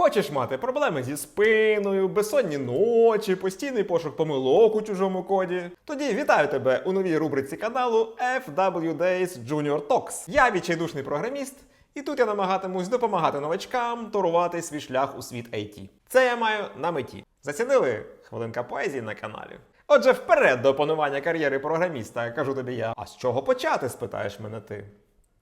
Хочеш мати проблеми зі спиною, безсонні ночі, постійний пошук помилок у чужому коді? Тоді вітаю тебе у новій рубриці каналу FWDays Junior Talks. Я відчайдушний програміст, і тут я намагатимусь допомагати новачкам торувати свій шлях у світ IT. Це я маю на меті. Зацінили хвилинка поезії на каналі. Отже, вперед до опанування кар'єри програміста, кажу тобі я. А з чого почати, спитаєш мене ти?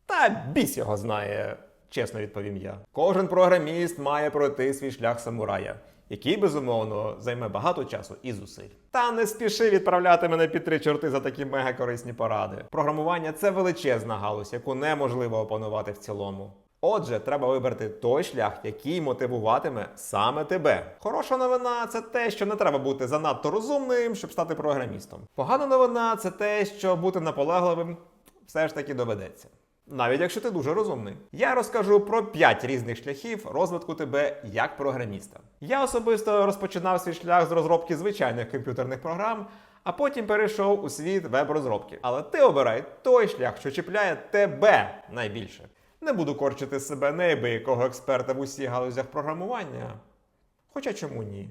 Та біс його знає, чесно відповім я. Кожен програміст має пройти свій шлях самурая, який, безумовно, займе багато часу і зусиль. Та не спіши відправляти мене під три чорти за такі мегакорисні поради. Програмування це величезна галузь, яку неможливо опанувати в цілому. Отже, треба вибрати той шлях, який мотивуватиме саме тебе. Хороша новина це те, що не треба бути занадто розумним, щоб стати програмістом. Погана новина це те, що бути наполегливим все ж таки доведеться. Навіть якщо ти дуже розумний. Я розкажу про 5 різних шляхів розвитку тебе як програміста. Я особисто розпочинав свій шлях з розробки звичайних комп'ютерних програм, а потім перейшов у світ веб-розробки. Але ти обирай той шлях, що чіпляє тебе найбільше. Не буду корчити з себе неабиякого експерта в усіх галузях програмування. Хоча чому ні?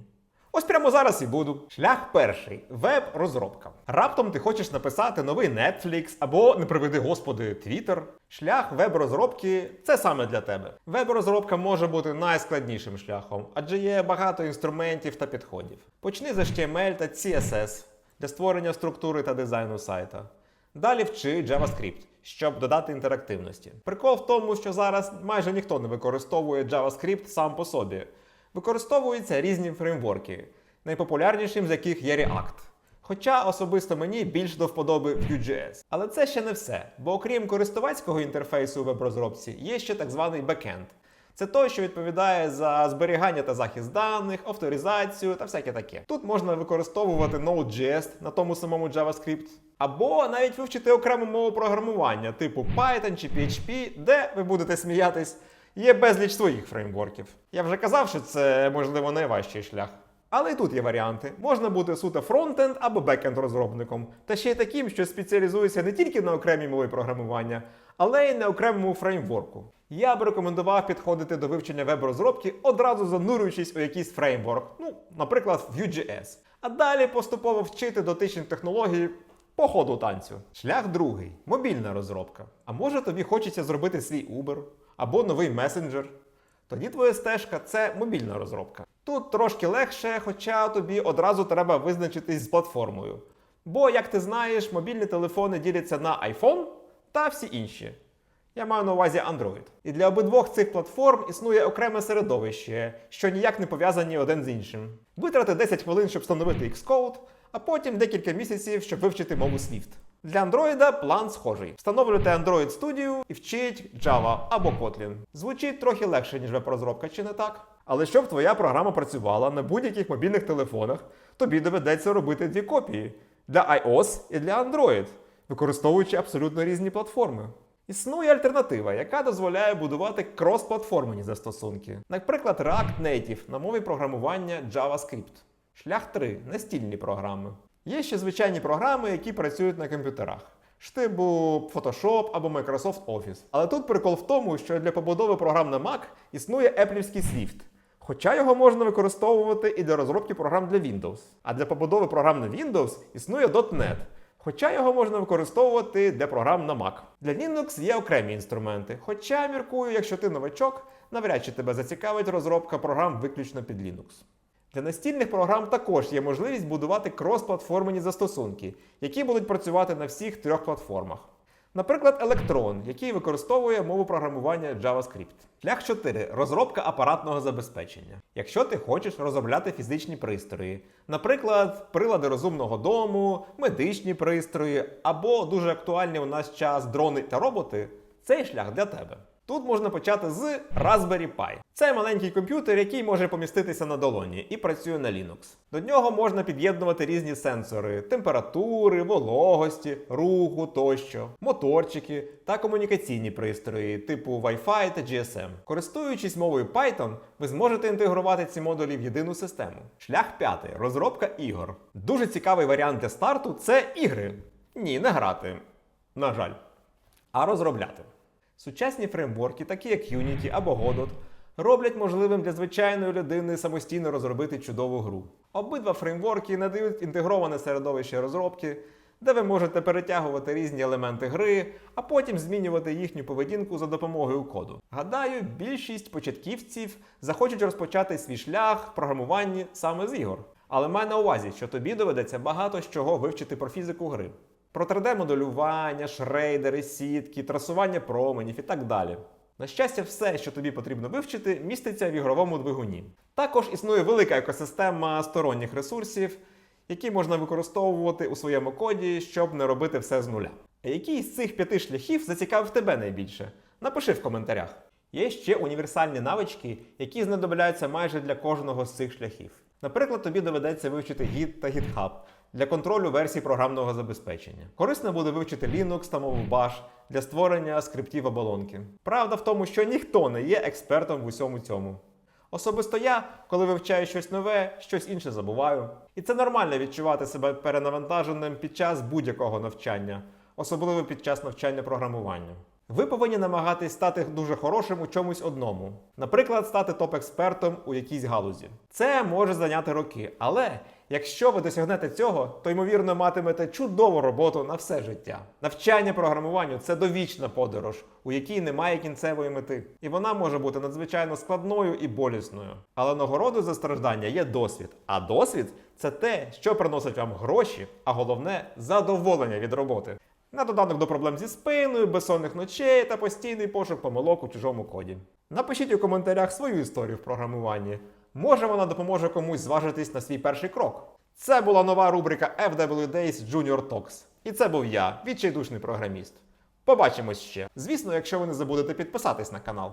Ось прямо зараз і буду. Шлях перший веб-розробка. Раптом ти хочеш написати новий Netflix або, не приведи господи, Twitter. Шлях веб-розробки це саме для тебе. Веб-розробка може бути найскладнішим шляхом, адже є багато інструментів та підходів. Почни з HTML та CSS для створення структури та дизайну сайта. Далі вчи JavaScript, щоб додати інтерактивності. Прикол в тому, що зараз майже ніхто не використовує JavaScript сам по собі. Використовуються різні фреймворки, найпопулярнішим з яких є React. Хоча особисто мені більш до вподоби Vue.js. Але це ще не все, бо окрім користувацького інтерфейсу у веб-розробці, є ще так званий бекенд. Це той, що відповідає за зберігання та захист даних, авторизацію та всяке таке. Тут можна використовувати Node.js на тому самому JavaScript, або навіть вивчити окрему мову програмування, типу Python чи PHP, де ви будете сміятись, є безліч своїх фреймворків. Я вже казав, що це можливо найважчий шлях. Але і тут є варіанти. Можна бути суто фронтенд або бекенд розробником, та ще й таким, що спеціалізується не тільки на окремій мові програмування, але й на окремому фреймворку. Я б рекомендував підходити до вивчення веб-розробки одразу занурюючись у якийсь фреймворк, ну, наприклад, Vue.js. А далі поступово вчити дотичні технології по ходу танцю. Шлях другий мобільна розробка. А може тобі хочеться зробити свій Uber або новий месенджер? Тоді твоя стежка це мобільна розробка. Тут трошки легше, хоча тобі одразу треба визначитись з платформою. Бо, як ти знаєш, мобільні телефони діляться на iPhone та всі інші. Я маю на увазі Android. І для обидвох цих платформ існує окреме середовище, що ніяк не пов'язані один з іншим. Витрати 10 хвилин, щоб встановити Xcode, а потім декілька місяців, щоб вивчити мову Swift. Для Android план схожий. Встановлюйте Android Studio і вчіть Java або Kotlin. Звучить трохи легше, ніж веб-розробка, чи не так? Але щоб твоя програма працювала на будь-яких мобільних телефонах, тобі доведеться робити дві копії для iOS і для Android, використовуючи абсолютно різні платформи. Існує альтернатива, яка дозволяє будувати крос-платформені застосунки, наприклад, React Native на мові програмування JavaScript. Шлях 3 настільні програми. Є ще звичайні програми, які працюють на комп'ютерах. Штибу Photoshop або Microsoft Office. Але тут прикол в тому, що для побудови програм на Mac існує Apple'івський Swift. Хоча його можна використовувати і для розробки програм для Windows. А для побудови програм на Windows існує .NET. Хоча його можна використовувати для програм на Mac. Для Linux є окремі інструменти. Хоча, міркую, якщо ти новачок, навряд чи тебе зацікавить розробка програм виключно під Linux. Для настільних програм також є можливість будувати крос-платформені застосунки, які будуть працювати на всіх трьох платформах. Наприклад, Electron, який використовує мову програмування JavaScript. Шлях 4. Розробка апаратного забезпечення. Якщо ти хочеш розробляти фізичні пристрої, наприклад, прилади розумного дому, медичні пристрої або дуже актуальні у нас час дрони та роботи, цей шлях для тебе. Тут можна почати з Raspberry Pi. Це маленький комп'ютер, який може поміститися на долоні і працює на Linux. До нього можна під'єднувати різні сенсори температури, вологості, руху тощо, моторчики та комунікаційні пристрої типу Wi-Fi та GSM. Користуючись мовою Python, ви зможете інтегрувати ці модулі в єдину систему. Шлях п'ятий розробка ігор. Дуже цікавий варіант для старту це ігри. Ні, не грати. На жаль. А розробляти. Сучасні фреймворки, такі як Unity або Godot, роблять можливим для звичайної людини самостійно розробити чудову гру. Обидва фреймворки надають інтегроване середовище розробки, де ви можете перетягувати різні елементи гри, а потім змінювати їхню поведінку за допомогою коду. Гадаю, більшість початківців захочуть розпочати свій шлях в програмуванні саме з ігор. Але май на увазі, що тобі доведеться багато з чого вивчити про фізику гри. Про 3D-моделювання, шрейдери, сітки, трасування променів і так далі. На щастя, все, що тобі потрібно вивчити, міститься в ігровому двигуні. Також існує велика екосистема сторонніх ресурсів, які можна використовувати у своєму коді, щоб не робити все з нуля. А який з цих п'яти шляхів зацікавив тебе найбільше? Напиши в коментарях. Є ще універсальні навички, які знадобляються майже для кожного з цих шляхів. Наприклад, тобі доведеться вивчити Git та GitHub для контролю версій програмного забезпечення. Корисно буде вивчити Linux та мову Bash для створення скриптів оболонки. Правда в тому, що ніхто не є експертом в усьому цьому. Особисто я, коли вивчаю щось нове, щось інше забуваю. І це нормально відчувати себе перенавантаженим під час будь-якого навчання, особливо під час навчання програмування. Ви повинні намагатись стати дуже хорошим у чомусь одному. Наприклад, стати топ-експертом у якійсь галузі. Це може зайняти роки, але якщо ви досягнете цього, то ймовірно матимете чудову роботу на все життя. Навчання програмуванню це довічна подорож, у якій немає кінцевої мети. І вона може бути надзвичайно складною і болісною. Але нагородою за страждання є досвід. А досвід це те, що приносить вам гроші, а головне задоволення від роботи. На додаток до проблем зі спиною, безсонних ночей та постійний пошук помилок у чужому коді. Напишіть у коментарях свою історію в програмуванні. Може вона допоможе комусь зважитись на свій перший крок. Це була нова рубрика FW Days Junior Talks. І це був я, відчайдушний програміст. Побачимось ще. Звісно, якщо ви не забудете підписатись на канал.